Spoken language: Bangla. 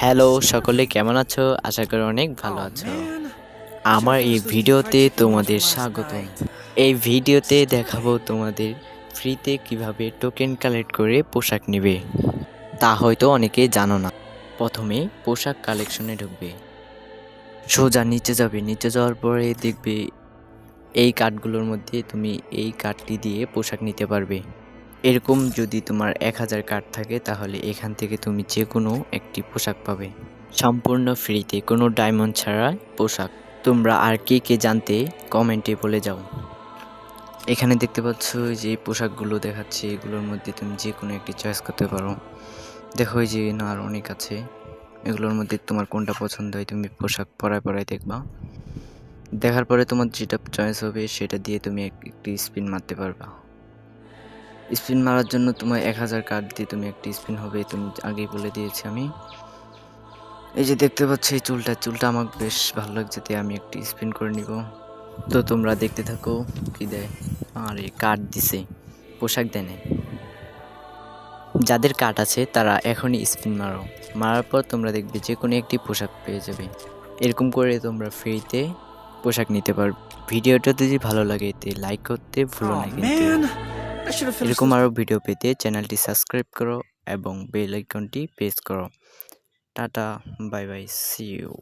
হ্যালো সকলে, কেমন আছো? আশা করি অনেক ভালো আছো। আমার এই ভিডিওতে তোমাদের স্বাগত এই ভিডিওতে দেখাবো তোমাদের ফ্রিতে কীভাবে টোকেন কালেক্ট করে পোশাক নেবে। তা হয়তো অনেকে জানো না। প্রথমে পোশাক কালেকশনে ঢুকবে। সোজা নিচে যাবে। নিচে যাওয়ার পরে দেখবে এই কার্ডগুলোর মধ্যে তুমি এই কার্ডটি দিয়ে পোশাক নিতে পারবে। এরকম যদি তোমার এক হাজার কার্ড থাকে, তাহলে এখান থেকে তুমি যে কোনো একটি পোশাক পাবে। সম্পূর্ণ ফ্রিতে, কোনো ডায়মন্ড ছাড়া পোশাক। তোমরা আর কে কে জানতে কমেন্টে বলে যাও। এখানে দেখতে পাচ্ছ যে পোশাকগুলো দেখাচ্ছে, এগুলোর মধ্যে তুমি যে কোনো একটি চয়েস করতে পারো। দেখো যে না আর অনেক আছে। এগুলোর মধ্যে তোমার কোনটা পছন্দ হয়, তুমি পোশাক পরায় পরায় দেখবা। দেখার পরে তোমার যেটা চয়েস হবে, সেটা দিয়ে তুমি একটি স্পিন মারতে পারবা। স্পিন মারার জন্য তোমার এক হাজার কার্ড দিয়ে তুমি একটি স্পিন হবে তুমি আগেই বলে দিয়েছি আমি। এই যে দেখতে পাচ্ছ এই চুলটা চুলটা আমার বেশ ভালো লাগছে তাই আমি একটি স্পিন করে নিব। তো তোমরা দেখতে থাকো কি দেয়। আরে কার্ড দিছে পোশাক দেয় নাই। যাদের কার্ড আছে তারা এখনই স্পিন মারো। মারার পর তোমরা দেখবে যে কোনো একটি পোশাক পেয়ে যাবে। এরকম করে তোমরা ফ্রিতে পোশাক নিতে পারবে। ভিডিওটা যদি ভালো লাগে তে লাইক করতে ভুলো না কিন্তু। এরকম আরও ভিডিও পেতে চ্যানেলটি সাবস্ক্রাইব করো এবং বেল আইকনটি প্রেস করো। Tata bye bye see you